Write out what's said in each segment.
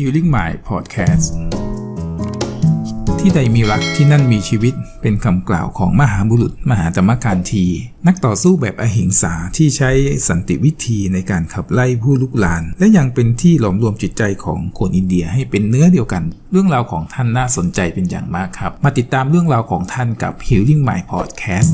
Healing Mind Podcast ที่ใดมีรักที่นั่นมีชีวิตเป็นคำกล่าวของมหาบุรุษมหาธรรมการที นักต่อสู้แบบอหิงสาที่ใช้สันติวิธีในการขับไล่ผู้ลุกลาน และยังเป็นที่หลอมรวมจิตใจของคนอินเดียให้เป็นเนื้อเดียวกัน เรื่องราวของท่านน่าสนใจเป็นอย่างมากครับ มาติดตามเรื่องราวของท่านกับ Healing Mind Podcast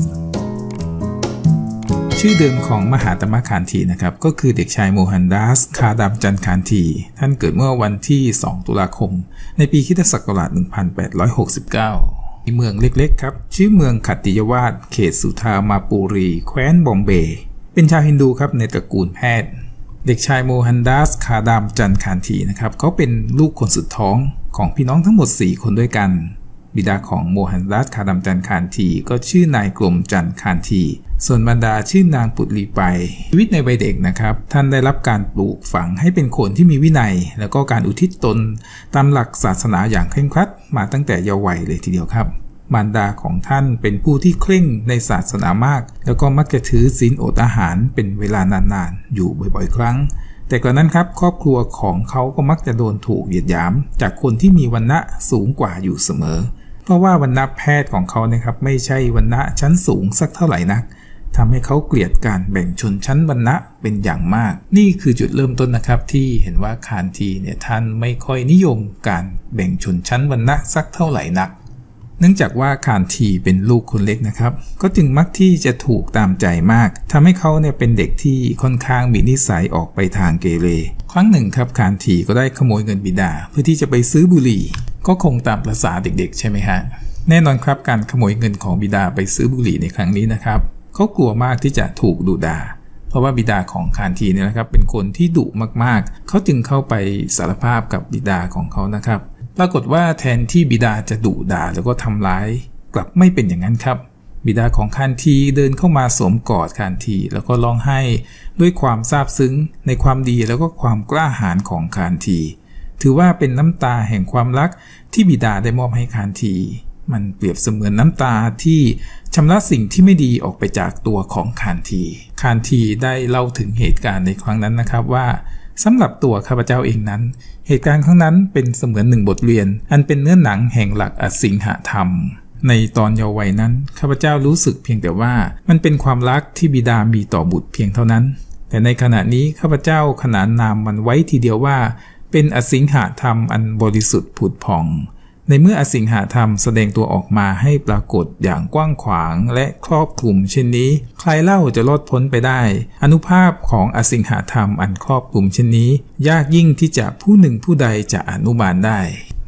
ชื่อเดิมของมหาตมะคานทีนะครับ ก็คือเด็กชายโมฮันดัส คาดัมจันคานทีท่านเกิดเมื่อวันที่ 2 ตุลาคม ในปีคิศักราช 1869ที่เมืองเล็กๆครับ ชื่อเมืองขัตติยวาสเขตสุธามาปูรี แคว้นบอมเบย์ เป็นชาวฮินดูครับในตระกูลแพทย์ เด็กชายโมฮันดัส คาดามจันคานทีนะครับ เขาเป็นลูกคนสุดท้องของพี่น้องทั้งหมด 4 คนด้วยกัน บิดาของโมฮันดัส คาดามจันคานทีก็ชื่อนายกลมจันคานที ส่วนบรรดาชื่อนางปุตลีไป ชีวิตในวัยเด็กนะครับ ท่านได้รับการปลูกฝังให้เป็นคนที่มีวินัย แล้วก็การอุทิศตนตามหลักศาสนาอย่างเคร่งครัดมาตั้งแต่เยาว์วัยเลยทีเดียวครับ มารดาของท่านเป็นผู้ที่เคร่งในศาสนามาก แล้วก็มักจะถือศีลอดอาหารเป็นเวลานานๆ อยู่บ่อยๆ ครั้ง แต่กระนั้นครับครอบครัวของเขาก็มักจะโดนถูกเหยียดหยาม จากคนที่มีวันณะสูงกว่าอยู่เสมอ เพราะว่าวันณะแพทย์ของเขานะครับไม่ใช่วันณะชั้นสูงสักเท่าไหร่นัก ทำให้เขาเกลียดการแบ่งชนชั้นวรรณะเป็นอย่างมาก นี่คือจุดเริ่มต้นนะครับ ที่เห็นว่าคานทีเนี่ยท่านไม่ค่อยนิยมการแบ่งชนชั้นวรรณะสักเท่าไหร่นัก เนื่องจากว่าคานทีเป็นลูกคนเล็กนะครับ ก็จึงมักที่จะถูกตามใจมากทำให้เขาเนี่ยเป็นเด็กที่ค่อนข้างมีนิสัยออกไปทางเกเร ครั้งหนึ่งครับคานทีก็ได้ขโมยเงินบิดา เพื่อที่จะไปซื้อบุหรี่ ก็คงตามประษาเด็กๆ ใช่ไหมฮะแน่นอนครับการขโมยเงินของบิดาไปซื้อบุหรี่ในครั้งนี้นะครับ เขากลัวมากที่จะถูกดุดา เพราะว่าบิดาของคานทีเนี่ยนะครับเป็นคนที่ดุมากๆ เขาจึงเข้าไปสารภาพกับบิดาของเขานะครับ ปรากฏว่าแทนที่บิดาจะดุด่าแล้วก็ทำร้าย กลับไม่เป็นอย่างนั้นครับ บิดาของคานทีเดินเข้ามาสวมกอดคานที แล้วก็ร้องไห้ด้วยความซาบซึ้งในความดีแล้วก็ความกล้าหาญของคานที ถือว่าเป็นน้ำตาแห่งความรักที่บิดาได้มอบให้คานที มันเปรียบเสมือนน้ำตาที่ ชำระสิ่งที่ไม่ดีออกไปจากตัวของคานที คานทีได้เล่าถึงเหตุการณ์ในครั้งนั้นนะครับว่าสำหรับตัวข้าพเจ้าเองนั้น เหตุการณ์ครั้งนั้นเป็นเสมือนหนึ่งบทเรียน อันเป็นเนื้อหนังแห่งหลักอสิงหธรรม ในตอนเยาว์วัยนั้นข้าพเจ้ารู้สึกเพียงแต่ว่ามันเป็นความรักที่บิดามีต่อบุตรเพียงเท่านั้น แต่ในขณะนี้ข้าพเจ้าขนานนามมันไว้ทีเดียวว่า เป็นอสิงหธรรมอันบริสุทธิ์ผุดผ่อง ในเมื่ออสิงหาธรรมแสดงตัวออกมาให้ปรากฏอย่างกว้างขวางและครอบคลุมเช่นนี้ ใครเล่าจะรอดพ้นไปได้ อนุภาพของอสิงหาธรรมอันครอบคลุมเช่นนี้ ยากยิ่งที่จะผู้หนึ่งผู้ใดจะอนุบาลได้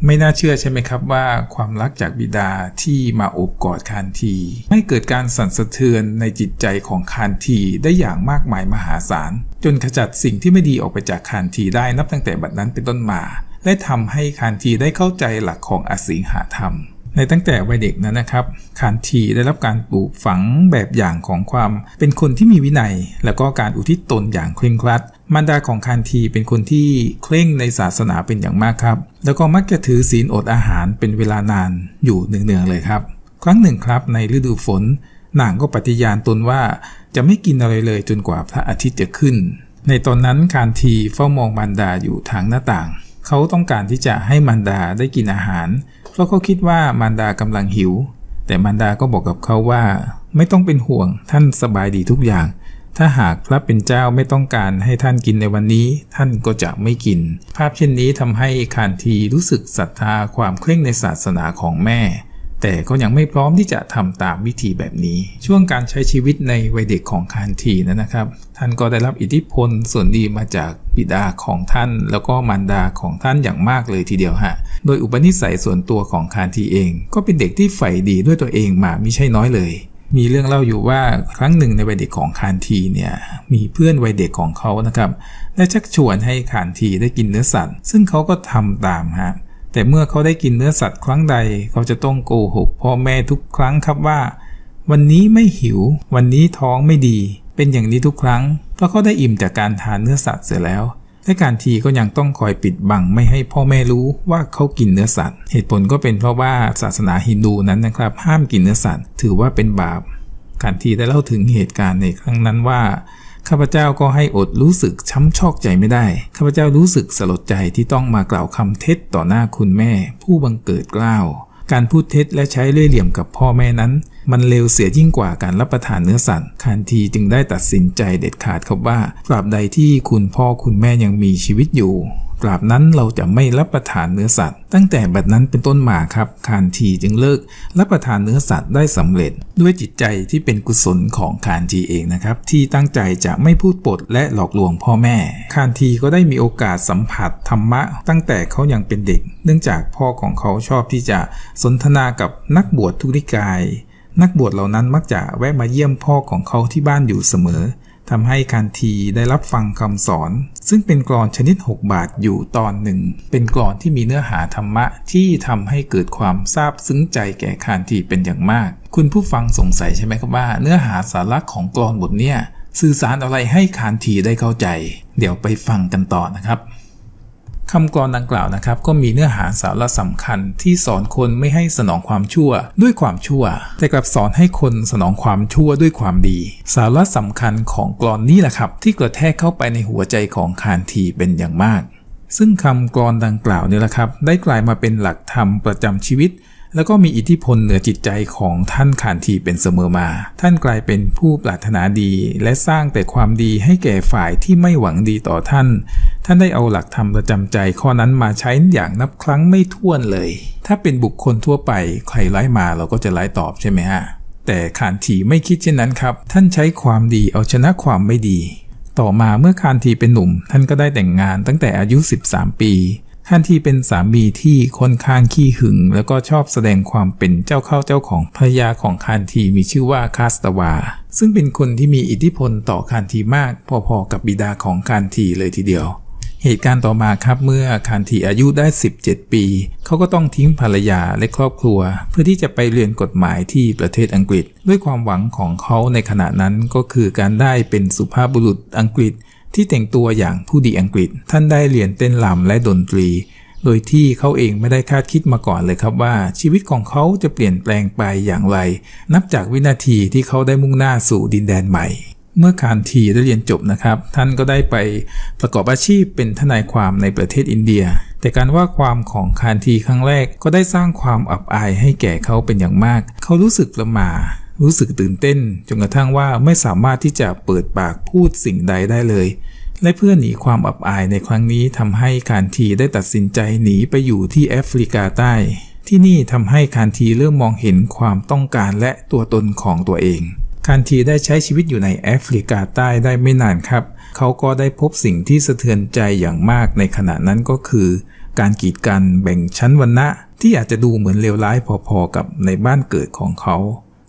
ไม่น่าเชื่อใช่ไหมครับว่าความรักจากบิดาที่มาอบกอดคานที ไม่เกิดการสั่นสะเทือนในจิตใจของคานทีได้อย่างมากมายมหาศาล จนขจัดสิ่งที่ไม่ดีออกไปจากคานทีได้นับตั้งแต่บัดนั้นเป็นต้นมา และทำให้คานทีได้เข้าใจหลักของอสิงหาธรรม ในตั้งแต่วัยเด็กนั้นนะครับคานทีได้รับการปลูกฝังแบบอย่างของความ เป็นคนที่มีวินัย แล้วก็การอุทิศตนอย่างเคร่งครัดมารดาของคานทีเป็นคนที่เคร่งในศาสนาเป็นอย่างมากครับ แล้วก็มักจะถือศีลอดอาหารเป็นเวลานานอยู่เนืองๆเลยครับ ครั้งหนึ่งครับในฤดูฝนนางก็ปฏิญาณตนว่าจะไม่กินอะไรเลยจนกว่าพระอาทิตย์จะขึ้น ในตอนนั้นคานทีเฝ้ามองมารดาอยู่ทางหน้าต่าง เขาต้องการที่จะให้มารดาได้กินอาหาร เพราะเขาคิดว่ามารดากำลังหิว แต่มารดาก็บอกกับเขาว่า ไม่ต้องเป็นห่วงท่านสบายดีทุกอย่าง ถ้าหากพระเป็นเจ้าไม่ต้องการให้ท่านกินในวันนี้ ท่านก็จะไม่กิน ภาพเช่นนี้ทำให้คานทีรู้สึกศรัทธาความเคร่งในศาสนาของแม่ แต่ก็ยังไม่พร้อมที่จะทำตามวิธีแบบนี้ ช่วงการใช้ชีวิตในวัยเด็กของคานทีนั้นนะครับ ท่านก็ได้รับอิทธิพลส่วนดีมาจากบิดาของท่าน แล้วก็มารดาของท่านอย่างมากเลยทีเดียวฮะโดยอุปนิสัยส่วนตัวของคานทีเอง ก็เป็นเด็กที่ใฝ่ดีด้วยตัวเองมาไม่ใช่น้อยเลยมีเรื่องเล่าอยู่ว่าครั้งหนึ่งในวัยเด็กของคานทีเนี่ยมีเพื่อนวัยเด็กของเขานะครับได้ชักชวนให้คานทีได้กินเนื้อสัตว์ ซึ่งเขาก็ทำตามฮะ แต่เมื่อเขาได้กินเนื้อสัตว์ครั้งใด เขาจะต้องโกหกพ่อแม่ทุกครั้งครับว่า วันนี้ไม่หิว วันนี้ท้องไม่ดี เป็นอย่างนี้ทุกครั้ง เพราะเขาได้อิ่มจากการทานเนื้อสัตว์เสร็จแล้วและการทีก็ยังต้องคอยปิดบังไม่ให้พ่อแม่รู้ว่าเขากินเนื้อสัตว์ เหตุผลก็เป็นเพราะว่าศาสนาฮินดูนั้นนะครับ ห้ามกินเนื้อสัตว์ ถือว่าเป็นบาป การทีได้เล่าถึงเหตุการณ์ในครั้งนั้นว่า ข้าพเจ้าก็ให้อดรู้สึกช้ำชอกใจไม่ได้ ข้าพเจ้ารู้สึกสลดใจที่ต้องมากล่าวคำเท็จต่อหน้าคุณแม่ ผู้บังเกิดเกล้าว การพูดเท็จและใช้เล่ห์เหลี่ยมกับพ่อแม่นั้น มันเลวเสียยิ่งกว่าการรับประทานเนื้อสัตว์คานทีจึงได้ตัดสินใจเด็ดขาดครับว่าตราบใดที่คุณพ่อคุณแม่ยังมีชีวิตอยู่ ราบนั้นเราจะไม่รับประทานเนื้อสัตว์ ตั้งแต่บัดนั้นเป็นต้นมาครับคานทีจึงเลิกรับประทานเนื้อสัตว์ได้สำเร็จ ด้วยจิตใจที่เป็นกุศลของคานทีเองนะครับที่ตั้งใจจะไม่พูดปดและหลอกลวงพ่อแม่ คานทีก็ได้มีโอกาสสัมผัสธรรมะ ตั้งแต่เขายังเป็นเด็ก เนื่องจากพ่อของเขาชอบที่จะสนทนากับนักบวชทุริกาย นักบวชเหล่านั้นมักจะแวะมาเยี่ยมพ่อของเขาที่บ้านอยู่เสมอ ทำให้คานทีได้รับฟังคำสอน ซึ่งเป็นกรอนชนิด 6 บาทอยู่ตอนหนึ่ง เป็นกรอนที่มีเนื้อหาธรรมะที่ทำให้เกิดความซาบซึ้งใจแก่คานทีเป็นอย่างมาก คุณผู้ฟังสงสัยใช่ไหมครับว่า เนื้อหาสาระของกรอนบทเนี้ยสื่อสารอะไรให้คานทีได้เข้าใจ เดี๋ยวไปฟังกันต่อนะครับ คำกรดังกล่าวนะครับ ก็มีเนื้อหาสาระสำคัญที่สอนคนไม่ให้สนองความชั่วด้วยความชั่ว แต่กลับสอนให้คนสนองความชั่วด้วยความดี สาระสำคัญของกรอนนี้แหละครับ ที่กระแทกเข้าไปในหัวใจของคานทีเป็นอย่างมาก ซึ่งคำกรอนดังกล่าวนี่แหละครับ ได้กลายมาเป็นหลักธรรมประจำชีวิต แล้วก็มีอิทธิพลเหนือจิตใจของท่านขานทีเป็นเสมอมา ท่านกลายเป็นผู้ปรารถนาดี และสร้างแต่ความดีให้แก่ฝ่ายที่ไม่หวังดีต่อท่าน ท่านได้เอาหลักธรรมประจำใจข้อนั้นมาใช้อย่างนับครั้งไม่ถ้วนเลย ถ้าเป็นบุคคลทั่วไปใครไล่มาเราก็จะไล่ตอบใช่ไหมฮะแต่ขานทีไม่คิดเช่นนั้นครับ ท่านใช้ความดีเอาชนะความไม่ดี ต่อมาเมื่อคานทีเป็นหนุ่ม ท่านก็ได้แต่งงานตั้งแต่อายุ 13 ปี ท่านที่เป็นสามีที่ค่อนข้างขี้หึง แล้วก็ชอบแสดงความเป็นเจ้าเข้าเจ้าของภรรยาของคานทีมีชื่อว่าคาสตาวา ซึ่งเป็นคนที่มีอิทธิพลต่อคานทีมาก พอๆกับบิดาของคานทีเลยทีเดียว เหตุการณ์ต่อมาครับเมื่อคานทีอายุได้ 17 ปี เขาก็ต้องทิ้งภรรยาและครอบครัว เพื่อที่จะไปเรียนกฎหมายที่ประเทศอังกฤษ ด้วยความหวังของเขาในขณะนั้นก็คือการได้เป็นสุภาพบุรุษอังกฤษ ที่แต่งตัวอย่างผู้ดีอังกฤษ ท่านได้เรียนเต้นรำและดนตรี โดยที่เขาเองไม่ได้คาดคิดมาก่อนเลยครับว่า ชีวิตของเขาจะเปลี่ยนแปลงไปอย่างไร นับจากวินาทีที่เขาได้มุ่งหน้าสู่ดินแดนใหม่เมื่อคานทีได้เรียนจบนะครับ ท่านก็ได้ไปประกอบอาชีพเป็นทนายความในประเทศอินเดีย แต่การว่าความของคานทีครั้งแรกก็ได้สร้างความอับอายให้แก่เขาเป็นอย่างมาก เขารู้สึกละหมา รู้สึกตื่นเต้นจนกระทั่งว่าไม่สามารถที่จะเปิดปากพูดสิ่งใดได้เลย และเพื่อหนีความอับอายในครั้งนี้ทำให้คานทีได้ตัดสินใจหนีไปอยู่ที่แอฟริกาใต้ ที่นี่ทำให้คานทีเริ่มมองเห็นความต้องการและตัวตนของตัวเองคานทีได้ใช้ชีวิตอยู่ในแอฟริกาใต้ได้ไม่นานครับ เขาก็ได้พบสิ่งที่สะเทือนใจอย่างมากในขณะนั้นก็คือ การกีดกันแบ่งชั้นวรรณะที่อาจจะดูเหมือนเลวร้ายพอๆกับในบ้านเกิดของเขา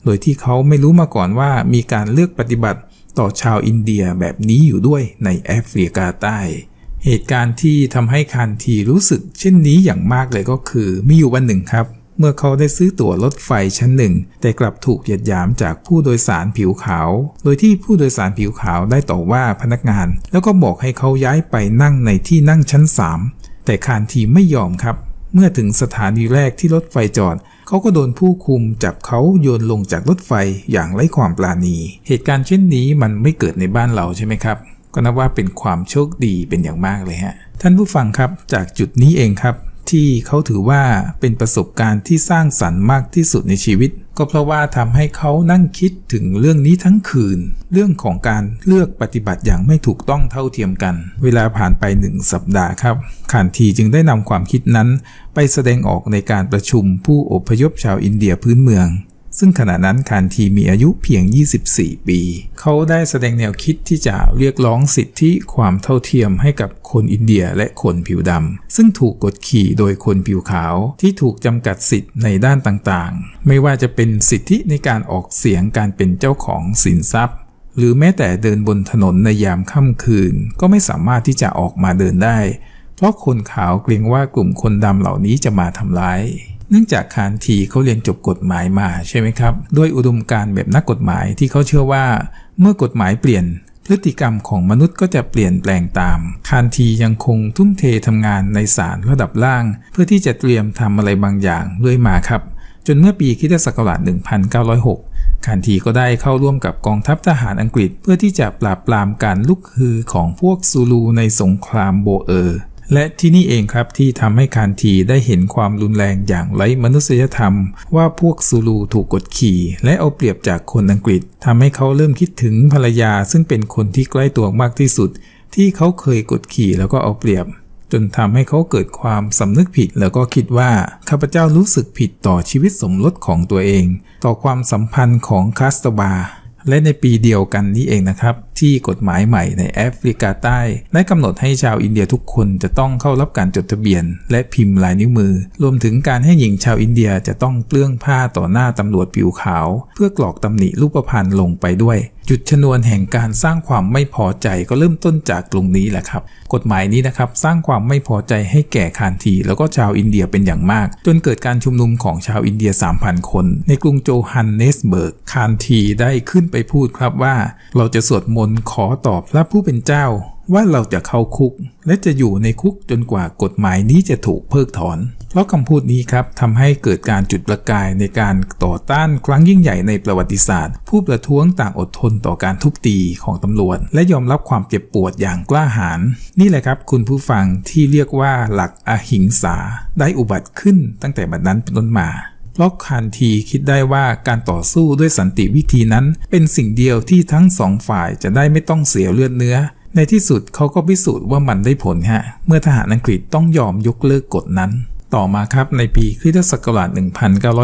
โดยที่เขาไม่รู้มาก่อนว่ามีการเลือกปฏิบัติต่อชาวอินเดียแบบนี้อยู่ด้วยในแอฟริกาใต้ เหตุการณ์ที่ทำให้คันทีรู้สึกเช่นนี้อย่างมากเลยก็คือ มีอยู่วันหนึ่งครับ เมื่อเขาได้ซื้อตั๋วรถไฟชั้นหนึ่ง แต่กลับถูกเหยียดหยามจากผู้โดยสารผิวขาว โดยที่ผู้โดยสารผิวขาวได้ต่อว่าพนักงาน แล้วก็บอกให้เขาย้ายไปนั่งในที่นั่งชั้น 3 แต่คานทีไม่ยอมครับ เมื่อถึงสถานีแรกที่รถไฟจอด เขาก็โดนผู้คุมจับเขาโยนลงจากรถไฟอย่างไร้ความปราณี เหตุการณ์เช่นนี้มันไม่เกิดในบ้านเราใช่ไหมครับ ก็นับว่าเป็นความโชคดีเป็นอย่างมากเลยฮะ ท่านผู้ฟังครับจากจุดนี้เองครับ ที่เขาถือว่าเป็นประสบการณ์ที่สร้างสรรค์มากที่สุดในชีวิต ก็เพราะว่าทำให้เขานั่งคิดถึงเรื่องนี้ทั้งคืน เรื่องของการเลือกปฏิบัติอย่างไม่ถูกต้องเท่าเทียมกัน เวลาผ่านไปหนึ่งสัปดาห์ครับขานทีจึงได้นำความคิดนั้น ไปแสดงออกในการประชุมผู้อพยพชาวอินเดียพื้นเมือง ซึ่งขณะนั้นคานทีมีอายุเพียง 24 ปี เขาได้แสดงแนวคิดที่จะเรียกร้องสิทธิความเท่าเทียมให้กับคนอินเดียและคนผิวดำซึ่งถูกกดขี่โดยคนผิวขาวที่ถูกจำกัดสิทธิ์ในด้านต่างๆ ไม่ว่าจะเป็นสิทธิในการออกเสียงการเป็นเจ้าของสินทรัพย์ หรือแม้แต่เดินบนถนนในยามค่ำคืน ก็ไม่สามารถที่จะออกมาเดินได้ เพราะคนขาวเกรงว่ากลุ่มคนดำเหล่านี้จะมาทำร้าย เนื่องจากคานทีเขาเรียนจบกฎหมายมาใช่ไหมครับ ด้วยอุดมการแบบนักกฎหมายที่เขาเชื่อว่า เมื่อกฎหมายเปลี่ยน พฤติกรรมของมนุษย์ก็จะเปลี่ยนแปลงตาม คานทียังคงทุ่มเททำงานในศาลระดับล่าง เพื่อที่จะเตรียมทำอะไรบางอย่างเรื่อยมาครับ จนเมื่อปีคิศักราช1906 คานทีก็ได้เข้าร่วมกับกองทัพทหารอังกฤษ เพื่อที่จะปราบปรามการลุกฮือของพวกซูลูในสงครามโบเออร์และที่นี่เองครับที่ทำให้คานทีได้เห็นความรุนแรงอย่างไร้มนุษยธรรม ว่าพวกซูลูถูกกดขี่ และเอาเปรียบจากคนอังกฤษทำให้เขาเริ่มคิดถึงภรรยาซึ่งเป็นคนที่ใกล้ตัวมากที่สุด ที่เขาเคยกดขี่แล้วก็เอาเปรียบ จนทำให้เขาเกิดความสำนึกผิดแล้วก็คิดว่าข้าพเจ้ารู้สึกผิดต่อชีวิตสมรสของตัวเอง ต่อความสัมพันธ์ของคาสตบาและในปีเดียวกันนี้เองนะครับ ที่กฎหมายใหม่ในแอฟริกาใต้ได้กำหนดให้ชาวอินเดียทุกคนจะต้องเข้ารับการจดทะเบียน และพิมพ์ลายนิ้วมือ รวมถึงการให้หญิงชาวอินเดียจะต้องเปลื้องผ้าต่อหน้าตำรวจผิวขาว เพื่อกรอกตำหนิรูปพรรณลงไปด้วย จุดชนวนแห่งการสร้างความไม่พอใจก็เริ่มต้นจากตรงนี้แหละครับ กฎหมายนี้นะครับสร้างความไม่พอใจให้แก่คานที แล้วก็ชาวอินเดียเป็นอย่างมาก จนเกิดการชุมนุมของชาวอินเดีย 3,000 คน ในกรุงโจฮันเนสเบิร์กคานทีได้ขึ้นไปพูดครับว่า เราจะสวดมนต์ขอตอบพระผู้เป็นเจ้าว่าเราจะเข้าคุก และจะอยู่ในคุกจนกว่ากฎหมายนี้จะถูกเพิกถอน เพราะคำพูดนี้ครับทำให้เกิดการจุดประกายในการต่อต้านครั้งยิ่งใหญ่ในประวัติศาสตร์ ผู้ประท้วงต่างอดทนต่อการทุบตีของตำรวจ และยอมรับความเจ็บปวดอย่างกล้าหาญนี่แหละครับคุณผู้ฟังที่เรียกว่าหลักอหิงสา ได้อุบัติขึ้นตั้งแต่บัดนั้นเป็นต้นมา ล็อกคานทีคิดได้ว่าการต่อสู้ด้วยสันติวิธีนั้น เป็นสิ่งเดียวที่ทั้งสองฝ่ายจะได้ไม่ต้องเสียเลือดเนื้อ ในที่สุดเขาก็พิสูจน์ว่ามันได้ผลฮะ เมื่อทหารอังกฤษต้องยอมยกเลิกกฎนั้น ต่อมาครับในปีคริสตศักราช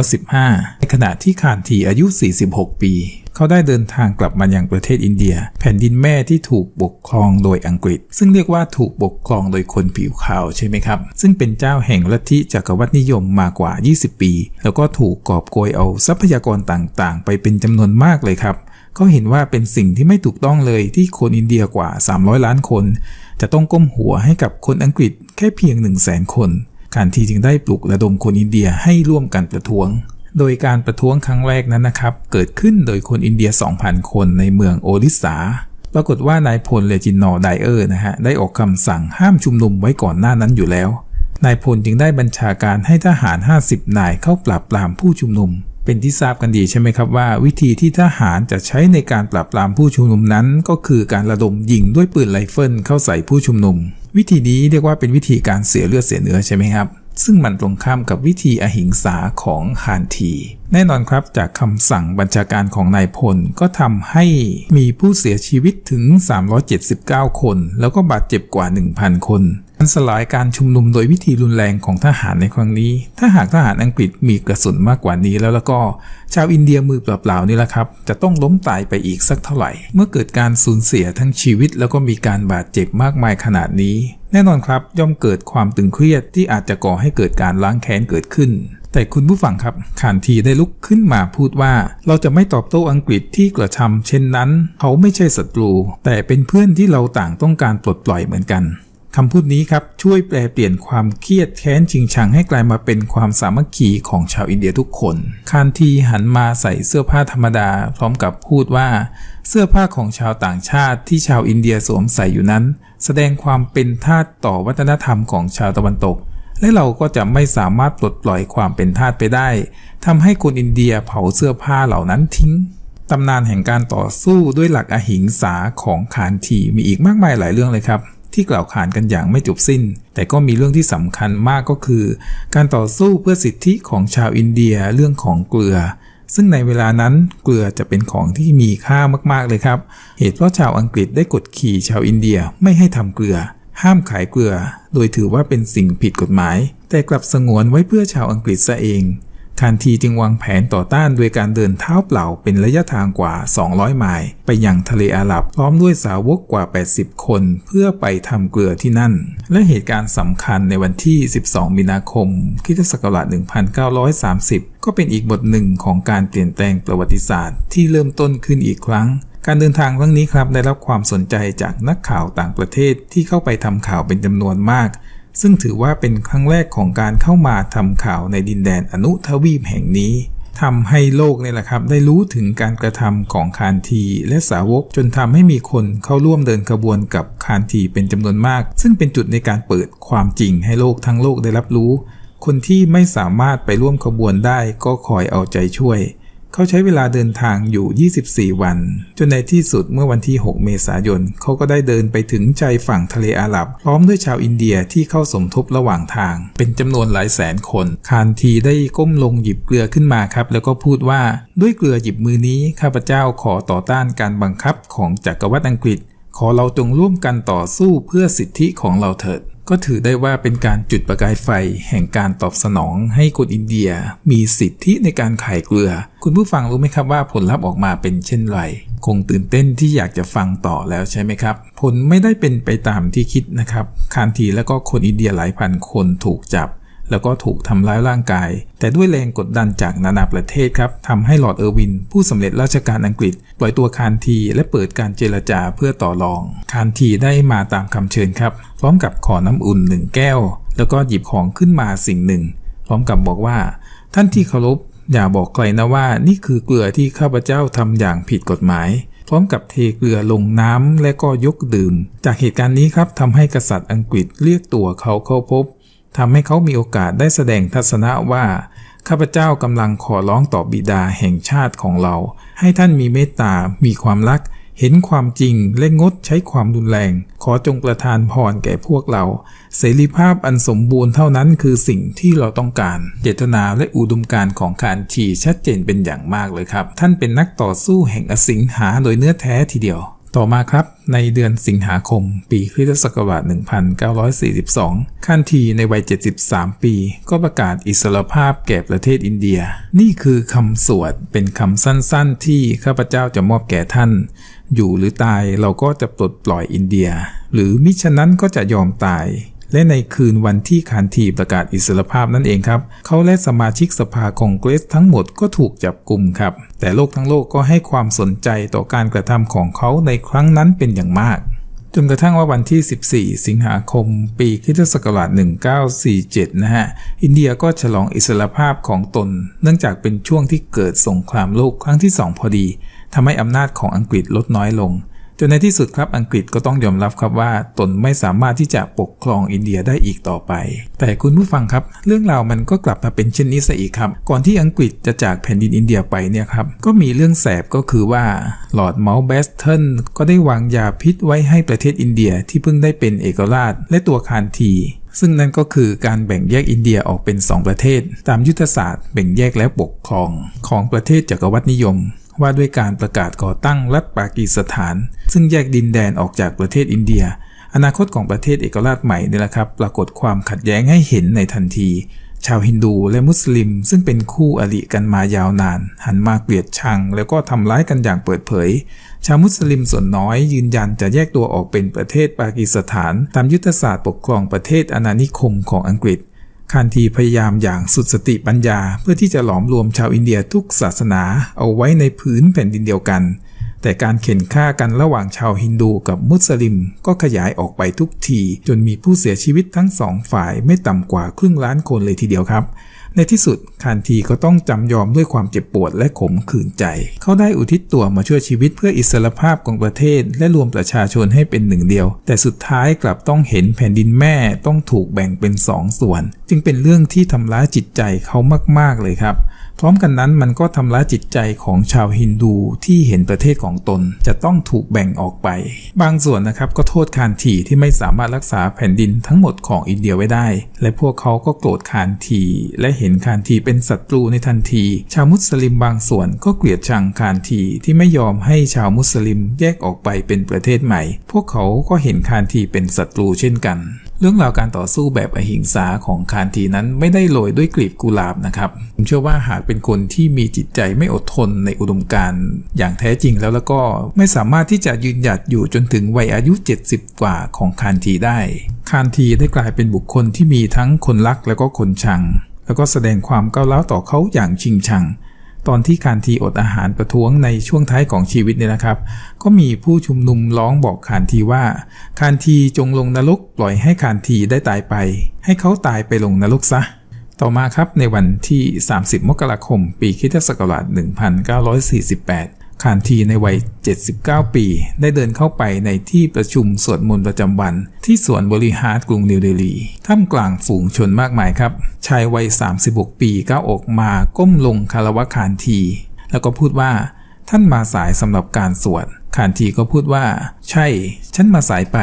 1915 ในขณะที่คานทีอายุ 46 ปี เขาได้เดินทางกลับมายังประเทศอินเดีย แผ่นดินแม่ที่ถูกปกครองโดยอังกฤษ ซึ่งเรียกว่าถูกปกครองโดยคนผิวขาวใช่ไหมครับ ซึ่งเป็นเจ้าแห่งลัทธิจักรวรรดินิยมมากว่า 20 ปี แล้วก็ถูกกอบโกยเอาทรัพยากรต่างๆ ไปเป็นจำนวนมากเลยครับเขาเห็นว่าเป็นสิ่งที่ไม่ถูกต้องเลยที่คนอินเดียกว่า 300 ล้านคน จะต้องก้มหัวให้กับคนอังกฤษแค่เพียง 1 0 0 0 0แสน คนการทีจึงได้ปลุกระดมคนอินเดียให้ร่วมกันประท้วง โดยการประท้วงครั้งแรกนั้นนะครับ เกิดขึ้นโดยคนอินเดีย 2,000 คนในเมืองโอริสา ปรากฏว่านายพลเลจินนอไดเออร์นะฮะได้ออกคำสั่งห้ามชุมนุมไว้ก่อนหน้านั้นอยู่แล้ว นายพลจึงได้บัญชาการให้ทหาร 50 นายเข้าปราบปรามผู้ชุมนุมเป็นที่ทราบกันดีใช่ไหมครับว่า วิธีที่ทหารจะใช้ในการปราบปรามผู้ชุมนุมนั้น ก็คือการระดมยิงด้วยปืนไรเฟิลเข้าใส่ผู้ชุมนุม วิธีนี้เรียกว่าเป็นวิธีการเสียเลือดเสียเนื้อใช่ไหมครับ ซึ่งมันตรงข้ามกับวิธีอหิงสาของฮานที แน่นอนครับจากคำสั่งบัญชาการของนายพลก็ทำให้มีผู้เสียชีวิตถึง 379 คน แล้วก็บาดเจ็บกว่า 1,000 คน การสลายการชุมนุมโดยวิธีรุนแรงของทหารในครั้งนี้ ถ้าหากทหารอังกฤษมีกระสุนมากกว่านี้แล้วแล้วก็ชาวอินเดียมือเปล่าๆนี่แหละครับ จะต้องล้มตายไปอีกสักเท่าไหร่ เมื่อเกิดการสูญเสียทั้งชีวิต แล้วก็มีการบาดเจ็บมากมายขนาดนี้ แน่นอนครับย่อมเกิดความตึงเครียดที่อาจจะก่อให้เกิดการล้างแค้นเกิดขึ้นแต่คุณผู้ฟังครับขานทีได้ลุกขึ้นมาพูดว่า เราจะไม่ตอบโต้อังกฤษที่กระทำเช่นนั้น เขาไม่ใช่ศัตรู แต่เป็นเพื่อนที่เราต่างต้องการปลดปล่อยเหมือนกัน คำพูดนี้ครับช่วยแปลเปลี่ยนความเครียดแค้นชิงชังให้กลายมาเป็นความสามัคคีของชาวอินเดียทุกคนคานทีหันมาใส่เสื้อผ้าธรรมดา พร้อมกับพูดว่า เสื้อผ้าของชาวต่างชาติที่ชาวอินเดียสวมใส่อยู่นั้น แสดงความเป็นทาสต่อวัฒนธรรมของชาวตะวันตก และเราก็จะไม่สามารถปลดปล่อยความเป็นทาสไปได้ทำให้คนอินเดียเผาเสื้อผ้าเหล่านั้นทิ้งตำนานแห่งการต่อสู้ด้วยหลักอหิงสาของคานทีมีอีกมากมายหลายเรื่องเลยครับ ที่กล่าวขานกันอย่างไม่จบสิ้น แต่ก็มีเรื่องที่สำคัญมากก็คือ การต่อสู้เพื่อสิทธิของชาวอินเดียเรื่องของเกลือ ซึ่งในเวลานั้นเกลือจะเป็นของที่มีค่ามากๆเลยครับ เหตุเพราะชาวอังกฤษได้กดขี่ชาวอินเดียไม่ให้ทำเกลือ ห้ามขายเกลือ โดยถือว่าเป็นสิ่งผิดกฎหมาย แต่กลับสงวนไว้เพื่อชาวอังกฤษซะเอง คานทีจึงวางแผนต่อต้านโดยการเดินเท้าเปล่าเป็นระยะทางกว่า 200 ไมล์ไปยังทะเลอาหรับ พร้อมด้วยสาวกกว่า 80 คน เพื่อไปทำเกลือที่นั่น และเหตุการณ์สำคัญในวันที่ 12 มีนาคมคิศักราช1930 ก็เป็นอีกบทหนึ่งของการเปลี่ยนแปลงประวัติศาสตร์ ที่เริ่มต้นขึ้นอีกครั้งการเดินทางครั้งนี้ครับได้รับความสนใจจากนักข่าวต่างประเทศที่เข้าไปทำข่าวเป็นจำนวนมาก ซึ่งถือว่าเป็นครั้งแรกของการเข้ามาทำข่าวในดินแดนอนุทวีปแห่งนี้ทำให้โลกเนี่ยแหละครับได้รู้ถึงการกระทำของคานทีและสาวกจนทำให้มีคนเข้าร่วมเดินขบวนกับคานทีเป็นจำนวนมาก ซึ่งเป็นจุดในการเปิดความจริงให้โลกทั้งโลกได้รับรู้ คนที่ไม่สามารถไปร่วมขบวนได้ก็คอยเอาใจช่วย เขาใช้เวลาเดินทางอยู่ 24 วัน จนในที่สุดเมื่อวันที่ 6 เมษายน เขาก็ได้เดินไปถึงใจฝั่งทะเลอาหรับ พร้อมด้วยชาวอินเดียที่เข้าสมทบระหว่างทาง เป็นจำนวนหลายแสนคน คานทีได้ก้มลงหยิบเกลือขึ้นมาครับ แล้วก็พูดว่าด้วยเกลือหยิบมือนี้ ข้าพเจ้าขอต่อต้านการบังคับของจักรวรรดิอังกฤษ ขอเราจงร่วมกันต่อสู้เพื่อสิทธิของเราเถิด ก็ถือได้ว่าเป็นการจุดประกายไฟแห่งการตอบสนองให้คนอินเดียมีสิทธิในการขายเกลือ คุณผู้ฟังรู้ไหมครับว่าผลลัพธ์ออกมาเป็นเช่นไร คงตื่นเต้นที่อยากจะฟังต่อแล้วใช่ไหมครับ ผลไม่ได้เป็นไปตามที่คิดนะครับ คานทีและก็คนอินเดียหลายพันคนถูกจับ แล้วก็ถูกทำร้ายร่างกาย แต่ด้วยแรงกดดันจากนานาประเทศครับทำให้ลอร์ดเออร์วิน ผู้สำเร็จราชการอังกฤษ ปล่อยตัวคานทีและเปิดการเจรจาเพื่อต่อรอง คานทีได้มาตามคำเชิญครับ พร้อมกับขอน้ำอุ่นหนึ่งแก้ว แล้วก็หยิบของขึ้นมาสิ่งหนึ่ง พร้อมกับบอกว่า ท่านที่เคารพอย่าบอกใครนะว่านี่คือเกลือที่ข้าพเจ้าทำอย่างผิดกฎหมาย พร้อมกับเทเกลือลงน้ำและก็ยกดื่ม จากเหตุการณ์นี้ครับทำให้กษัตริย์อังกฤษเรียกตัวเขาเข้าพบ ทำให้เขามีโอกาสได้แสดงทัศนะว่าข้าพเจ้ากำลังขอร้องต่อบิดาแห่งชาติของเรา ให้ท่านมีเมตตา มีความรัก เห็นความจริง และงดใช้ความรุนแรง ขอจงประทานพรแก่พวกเรา เสรีภาพอันสมบูรณ์เท่านั้นคือสิ่งที่เราต้องการ เจตนาและอุดมการของคานทีชัดเจนเป็นอย่างมากเลยครับ ท่านเป็นนักต่อสู้แห่งอสิงหาโดยเนื้อแท้ทีเดียว ต่อมาครับในเดือนสิงหาคม ปีคริสตศักราช 1942 คันทีในวัย 73 ปี ก็ประกาศอิสรภาพแก่ประเทศอินเดีย นี่คือคำสวดเป็นคำสั้นๆ ที่ข้าพเจ้าจะมอบแก่ท่าน อยู่หรือตายเราก็จะปลดปล่อยอินเดีย หรือมิฉะนั้นก็จะยอมตาย และในคืนวันที่คานทีประกาศอิสรภาพนั่นเองครับ เขาและสมาชิกสภาคองเกรสทั้งหมดก็ถูกจับกลุ่มครับ แต่โลกทั้งโลกก็ให้ความสนใจต่อการกระทำของเขาในครั้งนั้นเป็นอย่างมาก จนกระทั่งว่าวันที่ 14 สิงหาคม ปีคริสตศักราช 1947 นะฮะ อินเดียก็ฉลองอิสรภาพของตน เนื่องจากเป็นช่วงที่เกิดสงครามโลกครั้งที่ 2 พอดีทำให้อำนาจของอังกฤษลดน้อยลง จนในที่สุดครับอังกฤษก็ต้องยอมรับครับว่าตนไม่สามารถที่จะปกครองอินเดียได้อีกต่อไป แต่คุณผู้ฟังครับ เรื่องราวมันก็กลับมาเป็นเช่นนี้ซะอีกครับ ก่อนที่อังกฤษจะจากแผ่นดินอินเดียไปเนี่ยครับก็มีเรื่องแสบก็คือว่าลอร์ดเมาส์แบสเทนก็ได้วางยาพิษไว้ให้ประเทศอินเดียที่เพิ่งได้เป็นเอกราช และตัวคานทีซึ่งนั่นก็คือการแบ่งแยกอินเดียออกเป็น 2 ประเทศ ตามยุทธศาสตร์แบ่งแยกและปกครองของประเทศจักรวรรดินิยม ว่าด้วยการประกาศก่อตั้งรัฐปากีสถาน ซึ่งแยกดินแดนออกจากประเทศอินเดีย อนาคตของประเทศเอกราชใหม่นี่แหละครับ ปรากฏความขัดแย้งให้เห็นในทันที ชาวฮินดูและมุสลิม ซึ่งเป็นคู่อริกันมายาวนาน หันมาเกลียดชัง แล้วก็ทำร้ายกันอย่างเปิดเผย ชาวมุสลิมส่วนน้อยยืนยันจะแยกตัวออกเป็นประเทศปากีสถาน ตามยุทธศาสตร์ปกครองประเทศอาณานิคมของอังกฤษ คานทีพยายามอย่างสุดสติปัญญาเพื่อที่จะหลอมรวมชาวอินเดียทุกศาสนาเอาไว้ในผืนแผ่นดินเดียวกัน แต่การเข็นฆ่ากันระหว่างชาวฮินดูกับมุสลิม ก็ขยายออกไปทุกที จนมีผู้เสียชีวิตทั้งสองฝ่ายไม่ต่ำกว่าครึ่งล้านคนเลยทีเดียวครับ ในที่สุดคานทีก็ต้องจำยอมด้วยความเจ็บปวดและขมขื่นใจ เขาได้อุทิศตัวมาช่วยชีวิตเพื่ออิสรภาพของประเทศ และรวมประชาชนให้เป็นหนึ่งเดียว แต่สุดท้ายกลับต้องเห็นแผ่นดินแม่ต้องถูกแบ่งเป็นสองส่วน จึงเป็นเรื่องที่ทำร้ายจิตใจเขามาก ๆ เลยครับ ร้อมกันนั้นมันก็ทำร้ายจิตใจของชาวฮินดูที่เห็นประเทศของตนจะต้องถูกแบ่งออกไป บางส่วนนะครับก็โทษคานทีที่ไม่สามารถรักษาแผ่นดินทั้งหมดของอินเดียไว้ได้ และพวกเขาก็โกรธคานทีและเห็นคานทีเป็นศัตรูในทันที ชาวมุสลิมบางส่วนก็เกลียดชังคานทีที่ไม่ยอมให้ชาวมุสลิมแยกออกไปเป็นประเทศใหม่ พวกเขาก็เห็นคานทีเป็นศัตรูเช่นกัน เรื่องราวการต่อสู้แบบอหิงสาของคานทีนั้นไม่ได้โรยด้วยกลีบกุหลาบนะครับ ผมเชื่อว่าหากเป็นคนที่มีจิตใจไม่อดทนในอุดมการณ์อย่างแท้จริงแล้วแล้วก็ไม่สามารถที่จะยืนหยัดอยู่จนถึงวัยอายุ 70 กว่าของคานทีได้ คานทีได้กลายเป็นบุคคลที่มีทั้งคนรักแล้วก็คนชัง แล้วก็แสดงความก้าวร้าวต่อเขาอย่างชิงชัง ตอนที่คานทีอดอาหารประท้วงในช่วงท้ายของชีวิตเนี่ยนะครับ ก็มีผู้ชุมนุมร้องบอกคานทีว่า คานทีจงลงนรกปล่อยให้คานทีได้ตายไป ให้เขาตายไปลงนรกซะ ต่อมาครับในวันที่ 30 มกราคม ปีคิศักราช1948 คานทีในวัย 79 ปี ได้เดินเข้าไปในที่ประชุมสวดมนต์ประจำวัน ที่สวนบริฮาร์ดกรุงนิวเดลีท่ามกลางฝูงชนมากมายครับ ชายวัย 36 ปีก้าวออกมาก้มลงคารวะคานที แล้วก็พูดว่าท่านมาสายสำหรับการสวดคานทีก็พูดว่า ใช่ ฉันมาสายไป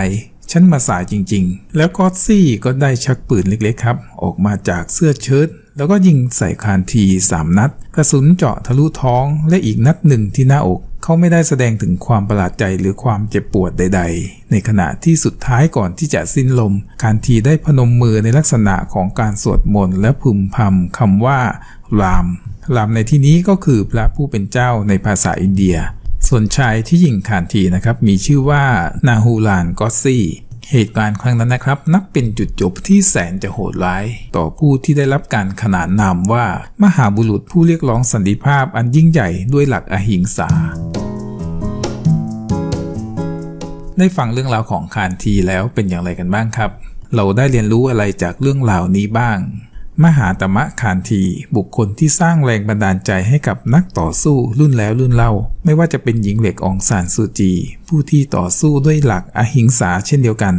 ฉันมาสายจริงๆ แล้วก็ซี่ก็ได้ชักปืนเล็กๆครับ ออกมาจากเสื้อเชิ้ต แล้วก็ยิงใส่คานทีสามนัด กระสุนเจาะทะลุท้องและอีกนัดหนึ่งที่หน้าอก เขาไม่ได้แสดงถึงความประหลาดใจหรือความเจ็บปวดใด ๆ ในขณะที่สุดท้ายก่อนที่จะสิ้นลม คานทีได้พนมมือในลักษณะของการสวดมนต์และพึมพำคำว่ารามรามในที่นี้ก็คือพระผู้เป็นเจ้าในภาษาอินเดีย ส่วนชายที่ยิงคานทีนะครับมีชื่อว่านาฮูลานกอสซี่ เหตุการณ์ครั้งนั้นนะครับ นับเป็นจุดจบที่แสนจะโหดร้าย ต่อผู้ที่ได้รับการขนานนามว่า มหาบุรุษผู้เรียกร้องสันติภาพอันยิ่งใหญ่ด้วยหลักอหิงสาได้ฟังเรื่องราวของคานทีแล้วเป็นอย่างไรกันบ้างครับ เราได้เรียนรู้อะไรจากเรื่องราวนี้บ้าง มหาตมะคานที บุคคลที่สร้างแรงบันดาลใจให้กับนักต่อสู้รุ่นแล้วรุ่นเล่า ไม่ว่าจะเป็นหญิงเหล็กอองซานซูจี ผู้ที่ต่อสู้ด้วยหลักอหิงสาเช่นเดียวกัน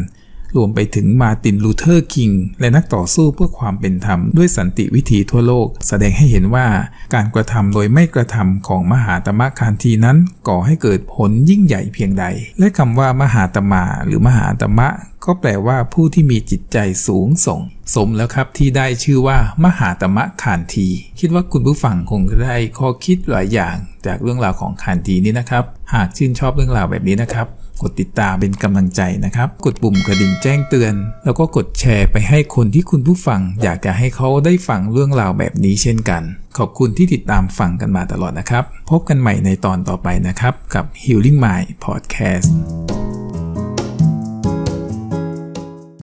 รวมไปถึงมาตินลูเทอร์คิง และนักต่อสู้เพื่อความเป็นธรรมด้วยสันติวิธีทั่วโลก แสดงให้เห็นว่าการกระทำโดยไม่กระทำของมหาตมะคานทีนั้นก่อให้เกิดผลยิ่งใหญ่เพียงใด และคำว่ามหาตมะหรือมหาตมะ ก็แปลว่าผู้ที่มีจิตใจสูงส่ง สมแล้วครับที่ได้ชื่อว่า มหาตมะคานที คิดว่าคุณผู้ฟังคงได้ข้อคิดหลายอย่าง จากเรื่องราวของคานทีนี้นะครับ หากชื่นชอบเรื่องราวแบบนี้นะครับ กดติดตามเป็นกำลังใจนะครับ กดปุ่มกระดิ่งแจ้งเตือน แล้วก็กดแชร์ไปให้คนที่คุณผู้ฟัง อยากจะให้เขาได้ฟังเรื่องราวแบบนี้เช่นกัน ขอบคุณที่ติดตามฟังกันมาตลอดนะครับ พบกันใหม่ในตอนต่อไปนะครับ กับ Healing Mind Podcast